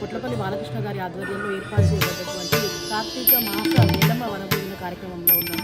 కొట్లపల్లి బాలకృష్ణ గారి ఆధ్వర్యంలో ఏర్పాటు చేయబడ్డటువంటి కార్తీక మాస మేళమ్మ వనభోజన కార్యక్రమంలో ఉన్నాము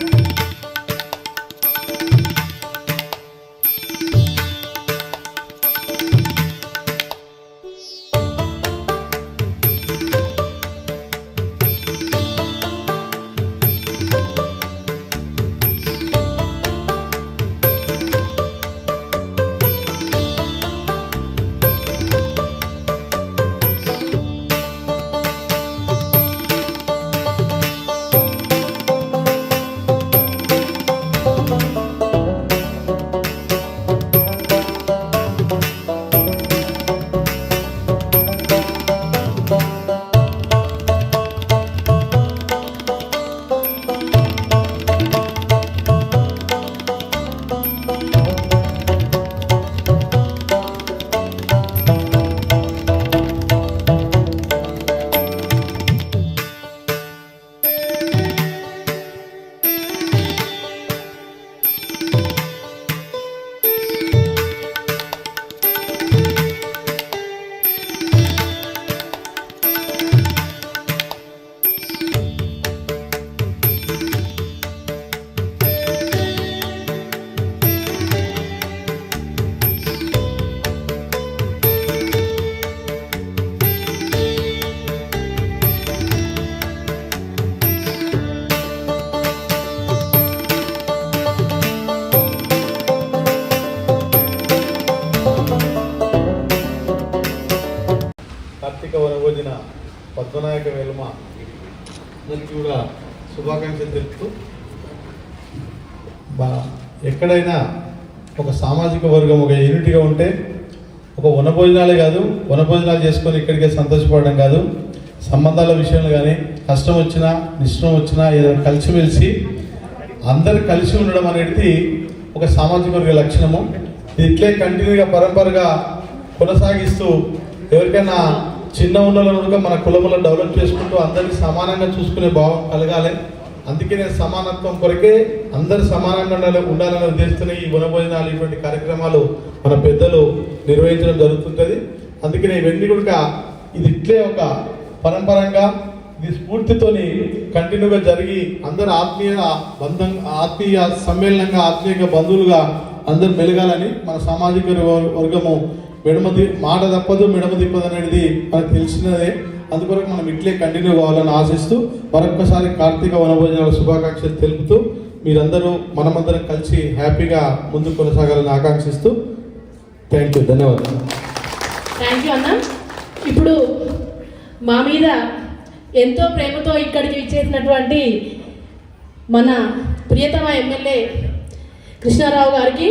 ఎక్కడైనా ఒక సామాజిక వర్గం ఒక యూనిట్గా ఉంటే ఒక వనభోజనాలే కాదు వనభోజనాలు చేసుకొని ఇక్కడికే సంతోషపడడం కాదు. సంబంధాల విషయంలో కానీ కష్టం వచ్చినా నిష్టం వచ్చినా ఏదైనా కలిసిమెలిసి అందరు కలిసి ఉండడం అనేది ఒక సామాజిక వర్గ లక్షణము. ఇట్లే కంటిన్యూగా పరంపరగా కొనసాగిస్తూ ఎవరికైనా చిన్న ఉన్న మన కులములను డెవలప్ చేసుకుంటూ అందరినీ సమానంగా చూసుకునే భావం కలగాలి. అందుకే నేను సమానత్వం కొరకే అందరు సమానంగా ఉండాలని ఉద్దేశిస్తున్న ఈ వనభోజనాలు ఇటువంటి కార్యక్రమాలు మన పెద్దలు నిర్వహించడం జరుగుతుంటుంది. అందుకనే ఇవన్నీ కూడా ఇది ఇట్లే ఒక పరంపరంగా ఇది స్ఫూర్తితోని కంటిన్యూగా జరిగి అందరు ఆత్మీయ బంధం ఆత్మీయ సమ్మేళనంగా ఆత్మీయ బంధువులుగా అందరు మెలగాలని మన సామాజిక వర్గము మెడమది మాట తప్పదు మెడమ తిప్పదు అనేది మనకు తెలిసినదే. అందుకొరకు మనం ఇట్లే కంటిన్యూ కావాలని ఆశిస్తూ మరొక్కసారి కార్తీక వనభోజనాల శుభాకాంక్షలు తెలుపుతూ మీరందరూ మనమందరం కలిసి హ్యాపీగా ముందు కొనసాగాలని ఆకాంక్షిస్తూ థ్యాంక్ యూ ధన్యవాదాలు. థ్యాంక్ యూ అన్న. ఇప్పుడు మా మీద ఎంతో ప్రేమతో ఇక్కడికి ఇచ్చేసినటువంటి మన ప్రియతమ ఎమ్మెల్యే కృష్ణారావు గారికి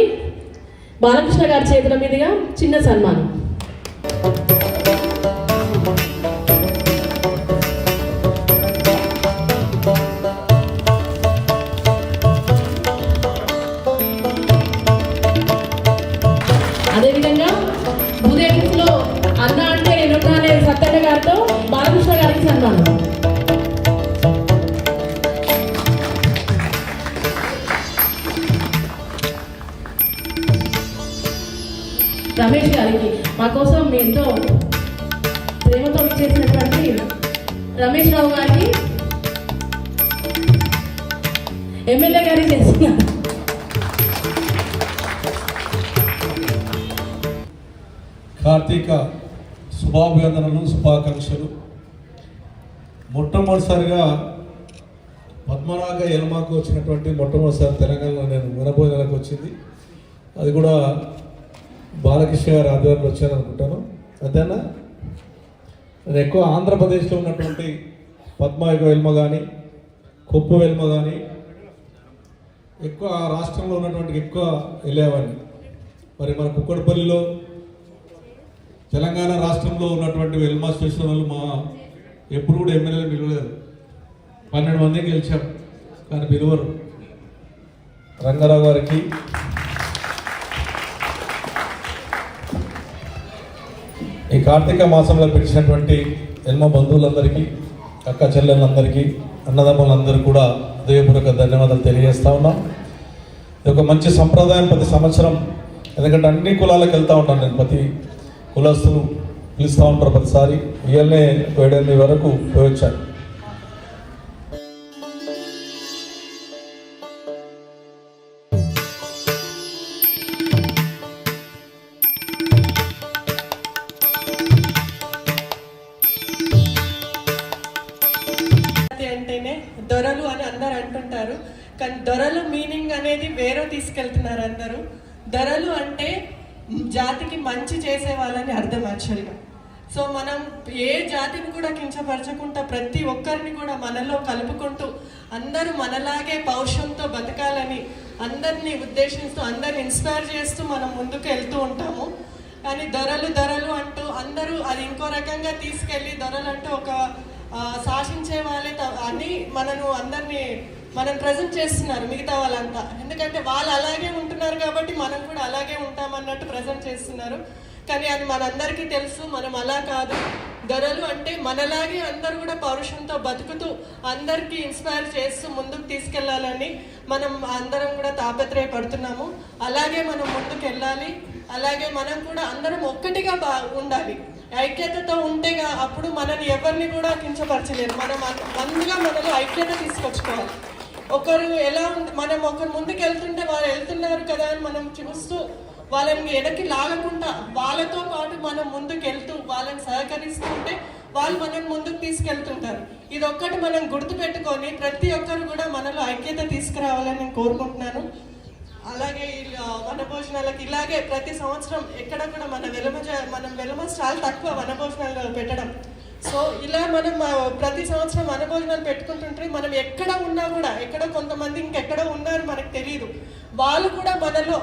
బాలకృష్ణ గారి చేతుల మీదుగా చిన్న సన్మానం. నేనున్నానే గారితో బాలకృష్ణ గారికి సన్మానం రమేష్ గారికి మా కోసం ఎంతో ప్రేమతో ఇచ్చేసినటువంటి రమేష్ రావు గారికి ఎమ్మెల్యే గారికి చేస్తున్నారు కార్తీక శుభాభివందనలు శుభాకాంక్షలు. మొట్టమొదటిసారిగా పద్మనాగ ఎలమాకు వచ్చినటువంటి మొట్టమొదటిసారి తెలంగాణలో నేను వినభోజనాలకు వచ్చింది. అది కూడా బాలకృష్ణ గారి ఆధ్వర్యంలో వచ్చాను అనుకుంటాను అంతేనా నేను ఎక్కువ ఆంధ్రప్రదేశ్లో ఉన్నటువంటి పద్మాయుగ వెల్మ కానీ కొప్పు వెల్మ కానీ ఎక్కువ ఆ రాష్ట్రంలో ఉన్నటువంటి ఎక్కువ వెళ్ళేవాడిని. మరి మన కుక్కడపల్లిలో తెలంగాణ రాష్ట్రంలో ఉన్నటువంటి వెల్మా స్టేషన్ వాళ్ళు మా ఎప్పుడు కూడా ఎమ్మెల్యేలు పిలవలేదు. పన్నెండు మంది గెలిచాం కానీ పిలువరు. రంగారావు గారికి ఈ కార్తీక మాసంలో పిలిచినటువంటి ఎల్మ బంధువులందరికీ అక్క చెల్లెళ్ళందరికీ అన్నదమ్ములందరూ కూడా హృదయపూర్వక ధన్యవాదాలు తెలియజేస్తా ఉన్నాం. ఇది ఒక మంచి సంప్రదాయం ప్రతి సంవత్సరం ఎందుకంటే అన్ని కులాలకు వెళ్తూ ఉంటాను నేను ప్రతి కులస్తులు పిలుస్తూ ఉంటారు ప్రతిసారి. ఇవన్నీ ఏడెనిమిది వరకు పోయి ప్రతి కూడా మనలో కలుపుకుంటూ అందరూ మనలాగే పౌరుషంతో బతకాలని అందరినీ ఉద్దేశిస్తూ అందరిని ఇన్స్పైర్ చేస్తూ మనం ముందుకు వెళ్తూ ఉంటాము. కానీ దొరలు దొరలు అంటూ అందరూ అది ఇంకో రకంగా తీసుకెళ్ళి దొరలు అంటూ ఒక శాసించే వాళ్ళే త- అని మనను అందరినీ మనం ప్రజెంట్ చేస్తున్నారు మిగతా వాళ్ళంతా. ఎందుకంటే వాళ్ళు అలాగే ఉంటున్నారు కాబట్టి మనం కూడా అలాగే ఉంటామన్నట్టు ప్రజెంట్ చేస్తున్నారు. కానీ అది మనందరికీ తెలుసు మనం అలా కాదు. ధరలు అంటే మనలాగే అందరూ కూడా పౌరుషంతో బతుకుతూ అందరికీ ఇన్స్పైర్ చేస్తూ ముందుకు తీసుకెళ్ళాలని మనం అందరం కూడా తాపత్రయపడుతున్నాము. అలాగే మనం ముందుకు వెళ్ళాలి అలాగే మనం కూడా అందరం ఒక్కటిగా బా ఉండాలి. ఐక్యతతో ఉంటేగా అప్పుడు మనని ఎవరిని కూడా కించపరచలేరు. మనం ముందుగా మనలో ఐక్యత తీసుకొచ్చుకోవాలి. ఒకరు ఎలా ఉంది మనం ఒకరు ముందుకు వెళ్తుంటే వాళ్ళు వెళ్తున్నారు కదా అని మనం చూస్తూ వాళ్ళని వెనక్కి లాగకుండా వాళ్ళతో పాటు మనం ముందుకు వెళ్తూ వాళ్ళని సహకరిస్తూ ఉంటే వాళ్ళు మనల్ని ముందుకు తీసుకెళ్తుంటారు. ఇది ఒక్కటి మనం గుర్తుపెట్టుకొని ప్రతి ఒక్కరు కూడా మనలో ఐక్యత తీసుకురావాలని నేను కోరుకుంటున్నాను. అలాగే ఈ వనభోజనాలకి ఇలాగే ప్రతి సంవత్సరం ఎక్కడ కూడా మన వెలమ మనం వెలమ చాలా తక్కువ వనభోజనాలు పెట్టడం. సో ఇలా మనం ప్రతి సంవత్సరం వనభోజనాలు పెట్టుకుంటుంటే మనం ఎక్కడ ఉన్నా కూడా ఎక్కడ కొంతమంది ఇంకెక్కడ ఉన్నారు మనకు తెలియదు వాళ్ళు కూడా మనలో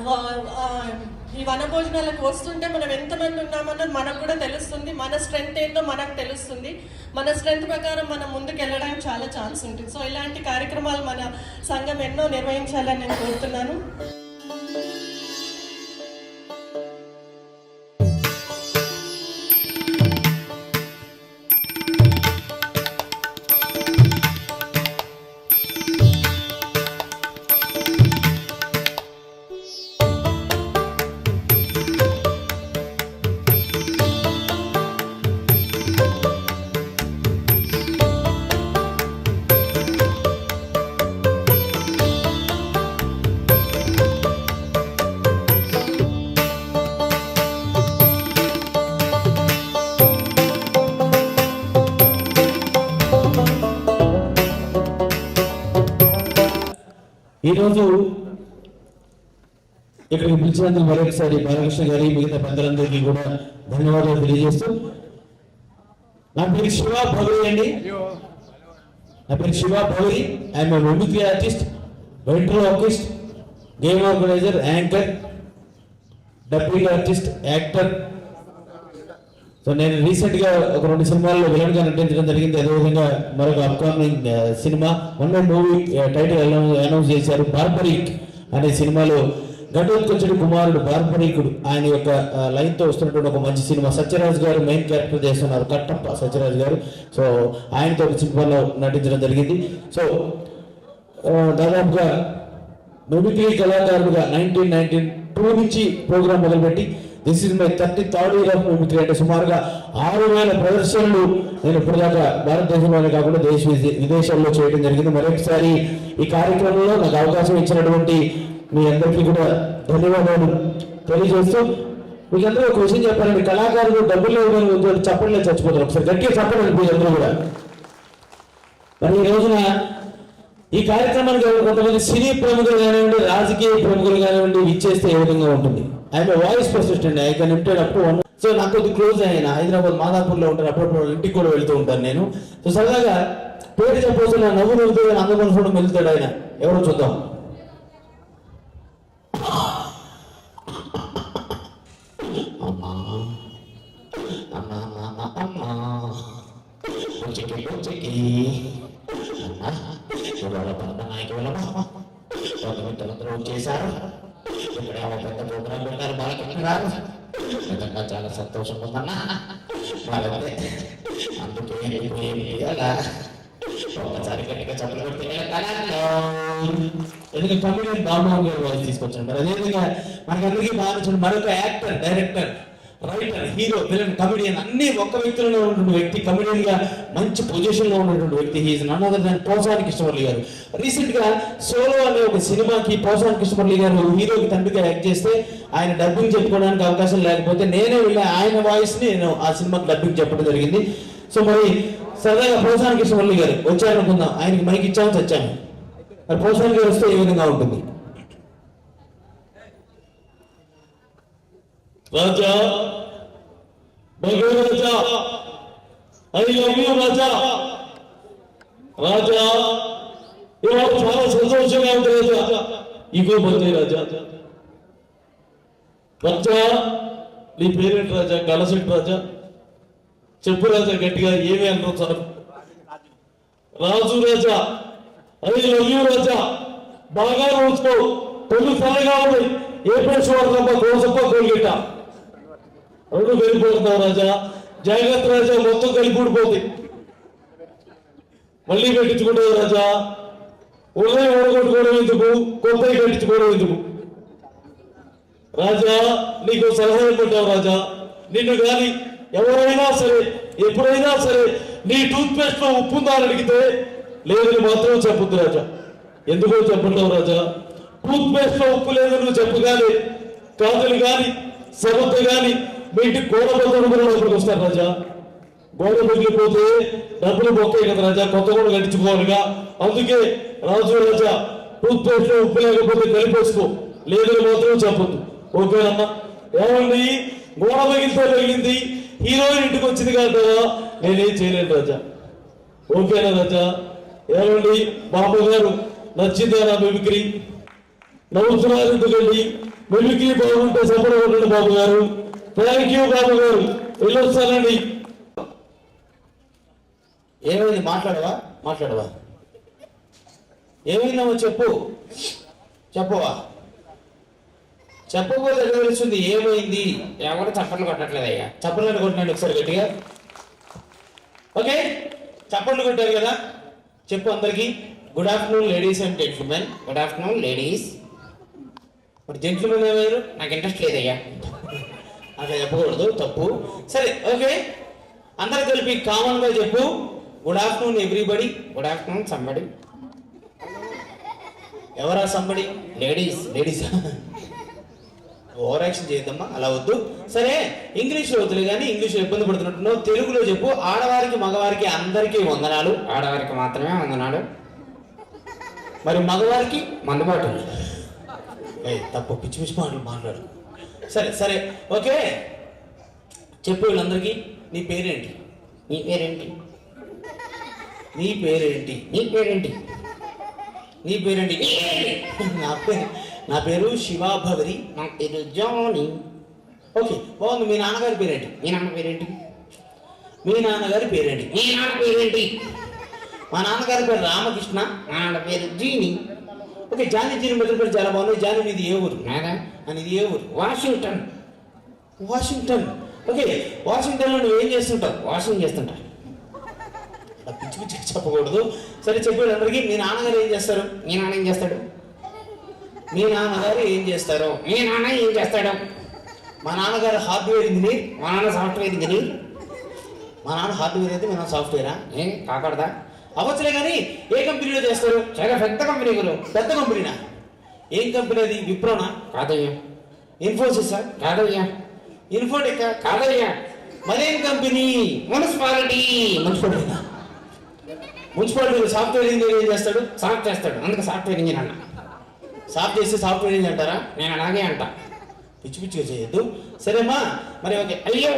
ఈ వన ఈ వనభోజనాలకు వస్తుంటే మనం ఎంతమంది ఉన్నామన్నది మనకు కూడా తెలుస్తుంది. మన స్ట్రెంగ్త్ ఏంటో మనకు తెలుస్తుంది. మన స్ట్రెంగ్త్ ప్రకారం మనం ముందుకు వెళ్ళడానికి చాలా ఛాన్స్ ఉంటుంది. సో ఇలాంటి కార్యక్రమాలు మన సంఘం ఎన్నో నిర్వహించాలని నేను కోరుతున్నాను. ఈరోజు ఇక్కడికి పిలిచినందుకు మరొకసారి బాలకృష్ణ గారి మిగతా పెద్దలందరికీ కూడా ధన్యవాదాలు తెలియజేస్తూ నా పేరు శివ భౌరి అండి. నా పేరు Shiva Bhauri I'm mimicry artist ventriloquist game organiser anchor dubbing artist actor so నేను రీసెంట్గా ఒక రెండు సినిమాల్లో విలన్గా నటించడం జరిగింది. అదేవిధంగా మరొక upcoming cinema one one movie title announce చేశారు బార్బరిక్ అనే సినిమాలో. ఘటోత్కొచ్చుడు కుమారుడు బార్బరీకుడు ఆయన యొక్క లైన్తో వస్తున్నటువంటి ఒక మంచి సినిమా. సత్యరాజ్ గారు మెయిన్ క్యారెక్టర్ చేస్తున్నారు కట్టప్ప సత్యరాజ్ గారు. సో ఆయనతో ఒక సినిమాలో నటించడం జరిగింది. సో దాదాపుగా మిమిక్రీ కళాకారుడుగా నైన్టీన్ నైన్టీన్ టూ నుంచి ప్రోగ్రామ్ మొదలుపెట్టి this is my thirty third year of mimicry అంటే సుమారుగా ఆరు వేల ప్రదర్శనలు నేను ఇప్పటిదాకా భారతదేశంలోనే కాకుండా దేశ విదేశాల్లో చేయడం జరిగింది. మరొకసారి ఈ కార్యక్రమంలో నాకు అవకాశం ఇచ్చినటువంటి మీ అందరికీ కూడా ధన్యవాదాలు తెలియజేస్తూ మీకు అందరూ ఒక విషయం చెప్పాలండి. కళాకారులు డబ్బులు ఇవ్వడం చప్పట్లే చచ్చిపోతారు. ఒకసారి గట్టిగా చెప్పండి మీ అందరూ కూడా. మరి ఈ రోజున ఈ కార్యక్రమానికి కొంతమంది సినీ ప్రముఖులు కానివ్వండి రాజకీయ ప్రముఖులు కానివ్వండి ఇచ్చేస్తే ఏ విధంగా ఉంటుంది? ఆయన వాయిస్ పర్సిస్టెంట్ అండి I can up one so నాకు కొద్ది క్లోజ్ ఆయన హైదరాబాద్ మాదాపూర్లో ఉంటారు అప్పుడప్పుడు ఇంటికి కూడా వెళ్తూ ఉంటాను నేను. సో సరదాగా పేరు చెప్పవచ్చు నా నవ్వు నవ్వుతూ అందరం కూడా వెళ్తాడు ఆయన. ఎవరో చూద్దాం. చేశారు బాలకృష్ణగారు నిజంగా చాలా సంతోషం ఉందన్నా వాళ్ళంతే అందుకే నీకు ఏమి ఒకసారి గట్టిగా చెప్పలు పెడితే ఎందుకంటే కమిడియన్ బాబు గారు తీసుకొచ్చాను మరి అదేవిధంగా మనకందరికీ బాగా మరొక actor director writer hero villain comedian అన్ని ఒక్క వ్యక్తిలోనే ఉన్నటువంటి వ్యక్తి కమెడియన్గా మంచి పొజిషన్లో ఉన్నటువంటి వ్యక్తి. He's none other than Posani Krishna Murali garu. రీసెంట్గా సోలో అనే ఒక సినిమాకి పోసాని కృష్ణమురళి గారు హీరోకి తండ్రిగా యాక్ట్ చేస్తే ఆయన డబ్బింగ్ చెప్పుకోవడానికి అవకాశం లేకపోతే నేనే వెళ్ళి ఆయన వాయిస్ని నేను ఆ సినిమాకి డబ్బింగ్ చెప్పడం జరిగింది. సో మరి సరదాగా పోసాని కృష్ణమురళి గారు వచ్చారనుకుందాం. ఆయనకి మైక్ ఇచ్చామని వచ్చాను మరి పోసాని గారు వస్తే ఏ విధంగా ఉంటుంది? Raja భగవ Raja I love you Raja. Raja ఇవాళ చాలా సంతోషంగా ఉంది రాజా. ఇగో పోతే రాజా. రాజా నీ పేరేంటి రాజా? గలసెట్ రాజా? చెప్పు రాజా గట్టిగా ఏమి అంటారు sir Raju Raja. I love you Raja. బాగా రోజుకో తొలి సరగా ఉంది ఏ పేసు వాడు తప్ప గోసప్ప కోల్గేట రెండు వెళ్ళిపోతున్నావు రాజా. జాగ్రత్త రాజా మొత్తం కలిపి ఊడిపోతుంది మళ్ళీ కట్టించుకుంటావు రాజా. ఉన్నాయి ఓడగొట్టుకోవడం ఎందుకు? కొత్తవి కట్టించుకోవడం ఎందుకు? రాజా నీకు సలహా ఇవ్వటావు రాజా. నిన్ను కానీ ఎవరైనా సరే ఎప్పుడైనా సరే నీ టూత్ పేస్ట్లో ఉప్పుందా అని అడిగితే లేదని మాత్రం చెప్పొద్దు రాజా. ఎందుకో చెప్పంటావు రాజా. టూత్ పేస్ట్లో ఉప్పు లేదని నువ్వు చెప్పగానే కాదులు కాని సబత్త కాని మీ ఇంటికి గోడ బొమ్మలు కూడా లోపలికి వస్తారు రాజా. గోడ పగిలిపోతే డబ్బులు మొక్కాయి కదా రాజా కొత్త గోడ కట్టించుకోవాలిగా. అందుకే రాజు రాజా టూత్ పేస్ట్లో ఉప్పు లేకపోతే కలిపేసుకో. లేదని మాత్రం చెప్పొద్దు. ఓకేనమ్మా ఏమండి? గోడ పగిలితే పగిలింది హీరోయిన్ ఇంటికి వచ్చింది కాదా. నేనేం చేయలేను రాజా. ఓకేనా రాజా? ఏమండి? బాబు గారు నచ్చిందా నా మిమిక్రీ నవ్వుతున్నారు ఎందుకండి? మిమిక్రీ బాగుంటే సఫలం ఉండండి బాబు గారు. థ్యాంక్ యూ బాబు గారు వెళ్ళొస్తానండి ఏమైంది? మాట్లాడవా? మాట్లాడవా? ఏమైందామో చెప్పు. చెప్పవా? చెప్పకపోతే ఎక్కడ తెలుస్తుంది? ఏమైంది? ఎవరు చప్పట్లు కొట్టట్లేదయ్యా. చప్పట్లు కొట్టినాడు ఒకసారి గట్టిగా? ఓకే? చప్పట్లు కొట్టారు కదా? చెప్పు అందరికి. Good afternoon ladies and gentlemen good afternoon ladies మరి జెంట్మెన్ ఏమయ్యారు? నాకు ఇంట్రెస్ట్ లేదయ్యా. అట్లా చెప్పకూడదు తప్పు. సరే ఓకే. అందరు కలిపి కామన్గా చెప్పు. Good afternoon everybody good afternoon somebody ఎవరా somebody ladies ladies over action చేద్దామా అలా వద్దు. సరే ఇంగ్లీష్లో వద్దులే కానీ ఇంగ్లీష్లో ఇబ్బంది పడుతున్నట్టున్నావు. తెలుగులో చెప్పు. ఆడవారికి మగవారికి అందరికీ వందనాలు. ఆడవారికి మాత్రమే వందనాడు మరి మగవారికి మందుబాటు. తప్పు. పిచ్చి పిచ్చి మాటలు మాట్లాడు. సరే సరే. ఓకే. చెప్పు వీళ్ళందరికీ. నీ పేరేంటి? నీ పేరేంటి? నీ పేరేంటి? నీ పేరేంటి? నీ పేరేంటి? నీ పేరు నా పేరు శివాభవరి నా పేరు జానీ. ఓకే బాగుంది. మీ నాన్నగారి పేరేంటి? మీ నాన్న పేరేంటి? మీ నాన్నగారి పేరేంటి? మీ నాన్న పేరేంటి? మా నాన్నగారి పేరు రామకృష్ణ. మా నాన్న పేరు జీని. ఓకే జానీ జీని చాలా బాగుంది. జానీ ఇది ఏ ఊరు? నాదా అని ఇది ఏ ఊరు? వాషింగ్టన్. వాషింగ్టన్. ఓకే వాషింగ్టన్లో నువ్వు ఏం చేస్తుంటావు? వాషింగ్ చేస్తుంటా పిచ్చి పిచ్చి చెప్పకూడదు. సరే చెప్పేది అందరికీ మీ నాన్నగారు ఏం చేస్తారు? మీ నాన్న ఏం చేస్తాడు? మీ నాన్నగారు ఏం చేస్తారు? మీ నాన్న ఏం చేస్తాడు? మా నాన్నగారు హార్డ్వేర్ ఇంజనీర్ మా నాన్న సాఫ్ట్వేర్ ఇంజనీర్. మా నాన్న హార్డ్వేర్ అయితే మీ నాన్న సాఫ్ట్వేరా? ఏం కాకూడదా? అవ్వచ్చులే కానీ ఏ కంపెనీలో చేస్తారు? చాలా పెద్ద కంపెనీ పెద్ద కంపెనీనా? ఏం కంపెనీ అది? విప్రోనా? కాదయ్యా. ఇన్ఫోసిసా కాదయ్యా. ఇన్ఫోటెక్ కాదయ్యా. మరేం company? Municipality. Municipality. Municipality software engineer ఏం చేస్తాడు? సాఫ్ట్ చేస్తాడు. అందుకు సాఫ్ట్వేర్ ఇంజనీర్ అన్న. సాఫ్ట్ చేస్తే సాఫ్ట్వేర్ ఇంజనీర్ అంటారా? నేను అలాగే అంట. పిచ్చి పిచ్చిగా చేయొద్దు. సరేమ్మా. మరి ఓకే. అయ్యో.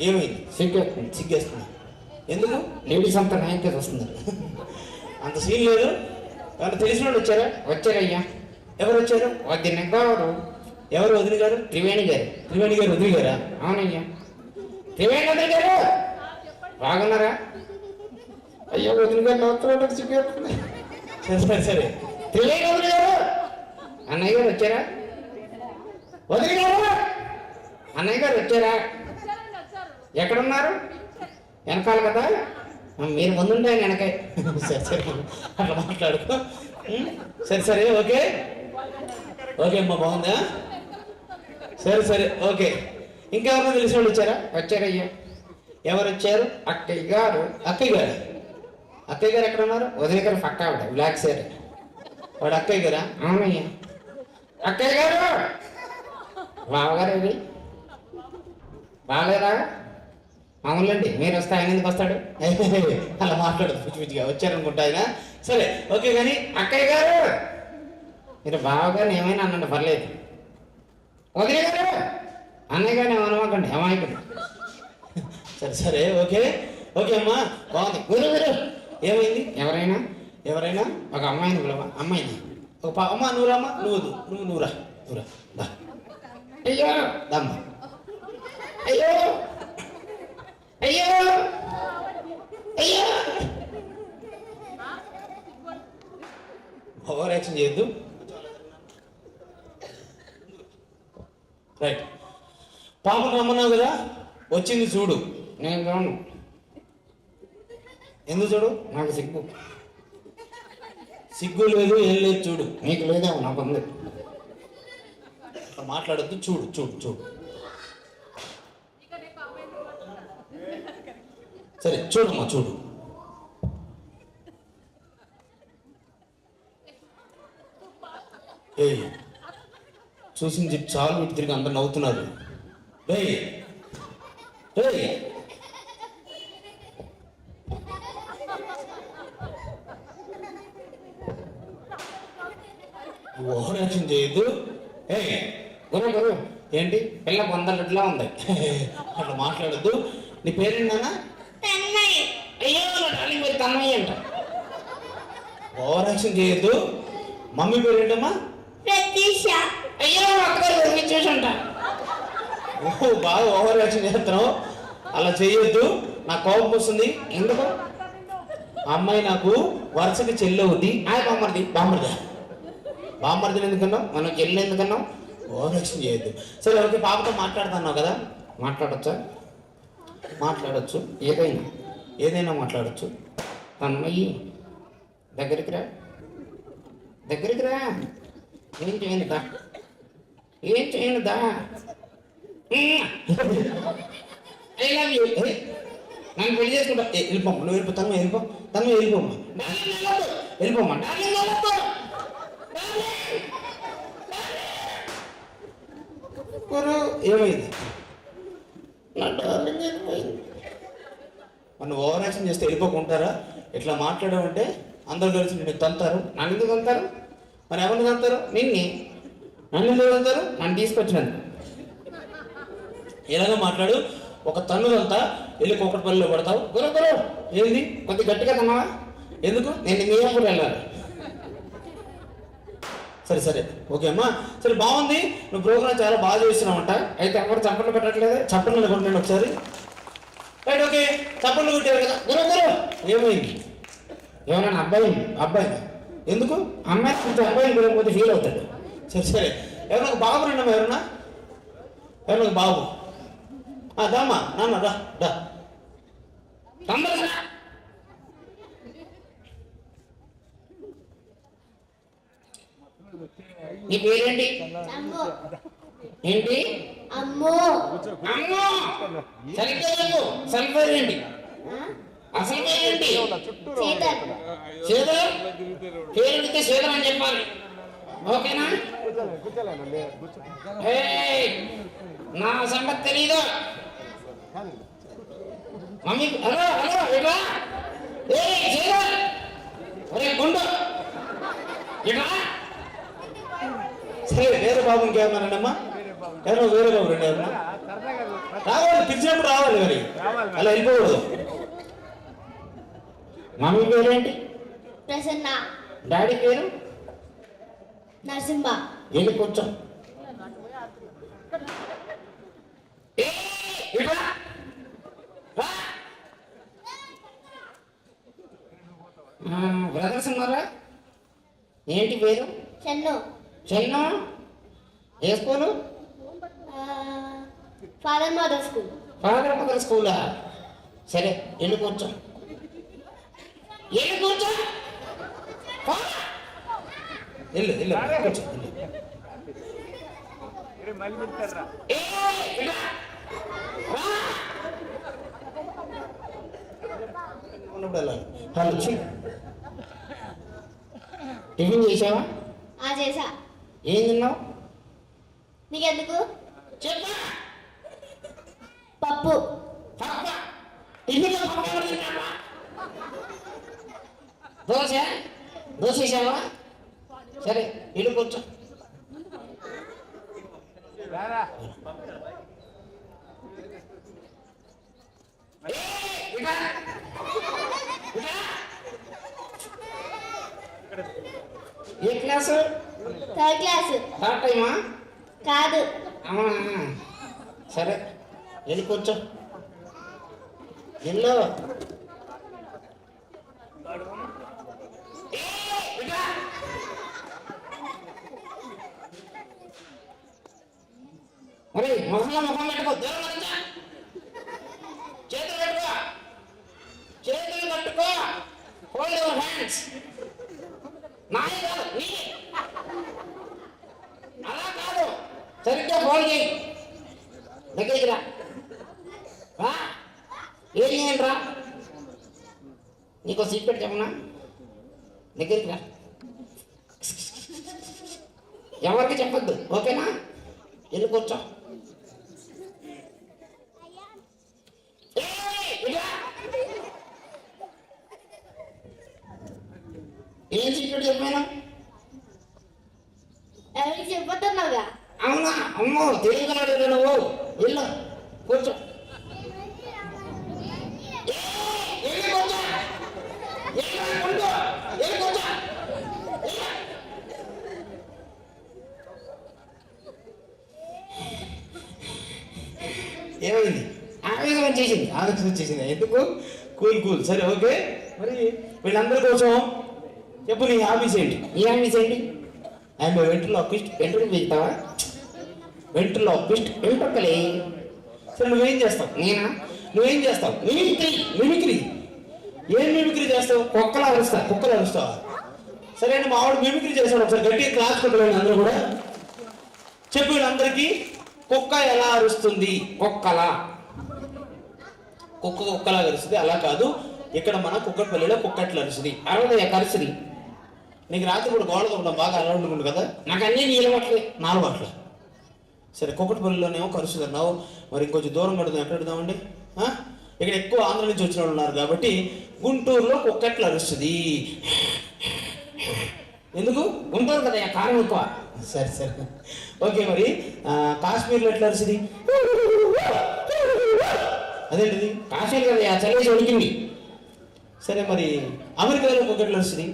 ఏమైంది? సిగ్గేస్తుంది సిగ్గేస్తున్నా ఎందుకు? లేడీస్ అంతా నైన్కి వస్తున్నారు. అంత సీన్ లేదు. ఎవరు తెలిసిన వాళ్ళు వచ్చారా? వచ్చారయ్యా. ఎవరు వచ్చారు? వదిన గారు. ఎవరు వదిన గారు? త్రివేణి గారు. త్రివేణి గారు వదిన గారా? అవునయ్యా. త్రివేణి వదిన గారు. బాగున్నారా? అయ్యో వదిన గారు నవ్వుతున్నాడు సరే సరే సరే. త్రివేణి వదిన గారు. అన్నయ్య గారు వచ్చారా? వదిన గారు. అన్నయ్య గారు వచ్చారా. ఎక్కడున్నారు? వెనకాల కదా? మీరు ముందుంటే ఆయన వెనకాయ సరే సరే. అట్లా మాట్లాడుకో సరే సరే ఓకే. ఓకే అమ్మా బాగుందా? సరే సరే ఓకే. ఇంకెవరో తెలిసిన వాళ్ళు వచ్చారా? వచ్చారయ్యా. ఎవరు వచ్చారు? అక్కయ్య గారు. అక్కయ్య గారు? అక్కయ్య గారు ఎక్కడ ఉన్నారు? వదిలే గారు పక్క ఆవిడ బ్లాక్ సార్ వాడు అక్కయ్య గారా? అవునయ్యా. అక్కయ్య గారు! బావగారు ఇది బాగలేదా అవునులేండి మీరు వస్తే ఆయన ఎందుకు వస్తాడు? అలా మాట్లాడదు పిచ్చి పిచ్చిగా. వచ్చారనుకుంటా ఆయన. సరే ఓకే కానీ అక్కయ్య గారు! మీరు బావగారిని ఏమైనా అన్నండి పర్లేదు. వదిలే గారు! అన్నయ్య గారిని ఏమనమాకండి ఏమైపోయింది సరే సరే ఓకే. ఓకే అమ్మా బాగుంది. గురు గురు! ఏమైంది? ఎవరైనా? ఎవరైనా? ఒక అమ్మాయిని పిలవ అమ్మాయిని. ఒక పా అమ్మ నువ్వు నువ్వు నూరా నూరా దా. అయ్యో! అయ్యో! అయ్యో! అయ్యో! ఓవర్ యాక్షన్ చేయొద్దు రైట్ పాపను రమ్మన్నావు కదా వచ్చింది చూడు. నేను చూడను ఎందుకు చూడు? నాకు సిగ్గు. సిగ్గు లేదు ఏం లేదు చూడు. నీకు లేదేమో నాకు ఉంది. మాట్లాడొద్దు చూడు చూడు చూడు. సరే చూడమ్మా చూడు. ఏయ్ చూసింది చెప్పి చాలు పెట్టి తిరిగి అందరు నవ్వుతున్నారు. ఏయ్ ఏయ్. ఓవర్ యాక్షన్ చేయొద్దు ఏయ్ గురు గురు ఏంటి? పిల్ల వందలట్లా ఉంది. అట్లా మాట్లాడద్దు. నీ పేరేంటన్నా తన్నయ్య అంట ఓవర్ యాక్షన్ చేయొద్దు మమ్మీ పేరేంటమ్మా అయ్యో అక్కగారు వదిలి చూసి అంట ఓహో బాగా ఓవర్ యాక్షన్ చేస్తున్నావు. అలా చేయొద్దు. నాకు కోపం వస్తుంది. ఎందుకు? అమ్మాయి నాకు వరుసకి చెల్లి అవుద్ది ఆయ్ బామ్మర్ది బామ్మర్దా. బామ్మర్దిని ఎందుకన్నావు మనం చెల్లి ఎందుకన్నాం ఓవర్ యాక్షన్ చేయొద్దు. సరే ఓకే పాపతో మాట్లాడుతున్నావు కదా. మాట్లాడచ్చా? మాట్లాడొచ్చు. ఏదైనా. ఏదైనా మాట్లాడొచ్చు. తన్మయ్యి దగ్గరికి రా. దగ్గరికి రా. ఏం చేయనుదా? ఏం చేయనుదా? ఐ లవ్ యూ నన్ను పెళ్ళి చేసుకుంటా. వెళ్ళిపోమ్మా నువ్వు వెళ్ళిపో. తను వెళ్ళిపో. తను వెళ్ళిపోమ్మా వెళ్ళిపోమ్మా ఏమైంది? నా డార్లింగ్ వెళ్ళిపోయింది. మనం ఓవర్ యాక్షన్ చేస్తే వెళ్ళిపోకుంటారా? ఇట్లా మాట్లాడామంటే అందరూ కలిసి నిన్ను తంతారు. నన్ను ఎందుకు అంటారు మరి ఎవరిని తంతారు? నిన్ని. నన్ను ఎందుకు తంతారు? నన్ను తీసుకొచ్చినందుకు. ఎలాగో మాట్లాడు. ఒక తన్నులంతా వెళ్ళి పల్లిలో పడతావు. గురు గురు ఏంది? కొద్ది గట్టిగా తన్నావా? ఎందుకు? నేను మియాపూర్ వెళ్ళాలి. సరే సరే. ఓకే అమ్మా. సరే బాగుంది. నువ్వు ప్రోగ్రామ్ చాలా బాగా చేస్తున్నావంట. అయితే ఎవరు చప్పట్లు పెట్టట్లేదు? చప్పట్లు కొట్టండి ఒకసారి. Right okay. చప్పట్లు కొట్టారు కదా. గురు గురు ఏమైంది? ఎవరైనా అబ్బాయి అబ్బాయి. ఎందుకు? అమ్మాయి కొంచెం అబ్బాయిని పిలవకపోతే ఫీల్ అవుతాడు. సరే సరే. ఎవరైనా ఒక బాబు రండమ్మా ఎవరన్నా? ఎవరైనా ఒక బాబు. దామా నాన్న రా రా. నీ పేరేంటి? ఏంటి? అమ్మో. అమ్మో! సరిగ్గా చెప్పు అసలు పేరేంటి అసలు పేరేంటి చేతన్ శ్రీధర్ పేరు అడిగితే శ్రీధర్ అని చెప్పాలి. ఓకేనా? నా సంగతి తెలీదు? మమ్మీ హలో హలో ఇట్లా ఏ శ్రీధర్ ఒరే గుండు! ఇట్లా సరే వేరే బాబు ఇంకేమన్నా రండమ్మా ఎవరో వేరే బాబు రండి ఎవరన్నా రావాలి పిలిచినప్పుడు రావాలి మరి. అలా వెళ్ళిపోకూడదు. మమ్మీ పేరేంటి ప్రసన్న. డాడీ పేరు? నరసింహ. వెళ్ళి కూర్చో బ్రదర్స్ ఉన్నారా ఏంటి పేరు? చెన్ను. చిన్న ఏ school? Father mother school father mother స్కూలా సరే వెళ్ళి కూర్చో. వెళ్ళి కూర్చో. వెళ్ళు వెళ్ళు కూర్చో టిఫిన్ చేసావా? ఆ చేసా. ఏం తిన్నావు? నీకెందుకు? చెప్పా. పప్పు. పప్ప. దోశ దోశ? వేసావా? సరే ఇల్లు కూర్చో. ఏ క్లాసు? థర్డ్ క్లాస్ థర్డ్ టైమా కాదు. అవునా సరే. వెళ్ళి కూర్చో. వెళ్ళు. ఇట్రా. ఒరేయ్, ముఖంలో ముఖం పెట్టుకో. దూరం. చేతులు పెట్టుకో చేతులు కట్టుకో. హోల్డ్ యువర్ హ్యాండ్స్ నాయ కాదు నీ. అలా కాదు. సరిగ్గా ఫోన్ చేయి. దగ్గరికి రా ఏం చేయండి రా నీకు సీక్రెట్ చెప్పనా దగ్గరికి రా ఎవరికి చెప్పొద్దు. ఓకేనా? వెళ్ళి కూర్చో. ఏయ్, ఇటు రా. ఏం సీక్రెట్ చెప్పాను? ఎవరికి అవునా అమ్మో తెలియగలడు నువ్వు వెళ్ళు కూర్చో. ఏమైంది? ఆవేదన వచ్చేసింది. ఆలోచన వచ్చేసింది. ఎందుకు? Cool cool. సరే ఓకే. మరి వీళ్ళందరి కోసం చెప్పు నీ హాబీస్ ఏంటి? ఏ హామీస్ ఏంటి? ఐఎమ్ వెంట్రలాక్విస్ట్ పెట్రోల్ పెడతావా పిస్ట్ వెంట్రుకలే సరే నువ్వేం చేస్తావు? నేనా? నువ్వేం చేస్తావు? Mimicry mimicry. ఏం మిమిక్రీ చేస్తావు? కుక్కలు అరుస్తా కుక్కలు అరుస్తావా? సరే అండి మా మిమిక్రీ చేశాడు ఒకసారి గట్టిగా క్లాస్ కొట్టలేండి అందరూ కూడా. చెప్పు వీళ్ళందరికీ కుక్క ఎలా అరుస్తుంది? కుక్కలా. కుక్క కుక్కలా అరుస్తుంది. అలా కాదు. ఇక్కడ మన కుక్కటిపల్లిలో కుక్కట్లు అరుస్తుంది? అరవై కరుస్తుంది నీకు రాత్రి కూడా గోడలు ఉండడం బాగా అలవాటు కదా? నాకు అన్ని నాలుగు అట్ల సరే కుక్కటిపల్లిలోనేమో కరుస్తుంది అన్నావు. మరి ఇంకొంచెం దూరం పడుతుంది ఎక్కడ పెడదామండి? ఇక్కడ ఎక్కువ ఆంధ్ర నుంచి వచ్చిన వాళ్ళు ఉన్నారు కాబట్టి గుంటూరులో కుక్కట్లు అరుస్తుంది. ఎందుకు? ఉంటుంది కదా కారం ఎక్కువ. సరే సరే. ఓకే మరి కాశ్మీర్లో ఎట్లా అరిసింది అదేంటిది? కాశ్మీర్ కదా చలివేసి ఉడికింది సరే మరి అమెరికాలో కుక్కట్లు అరిసింది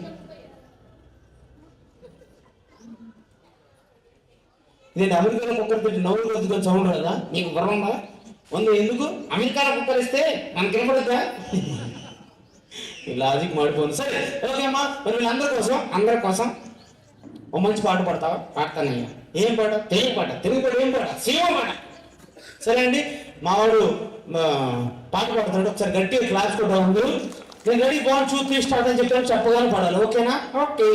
నేను అమెరికాలో కుక్కలు పెట్టి నవ్వులు కొద్దుకొని సౌండ్ కదా నీకు గర్వంగా ఉంది? ఎందుకు? అమెరికాలో కుక్కలిస్తే మనకి వినపడుద్దా? ఈ లాజిక్ మాడిపోయింది. సరే ఓకే అమ్మా మరి వీళ్ళందరి కోసం అందరి కోసం ఓ మంచి పాట పాడతావా? పాడతానయ్యా. ఏం పాట? తెలుగు పాట. తెలుగు పాట ఏం పాట? శివ పాట. సరే అండి మావాడు పాట పాడుతున్నాడు. ఒకసారి గట్టిగా క్లాస్ కూడా ఉంది నేను రెడీ బాగుంది చూసి స్టార్ట్ అని చెప్పాను చెప్పగానే పాడాలి. ఓకేనా? ఓకే.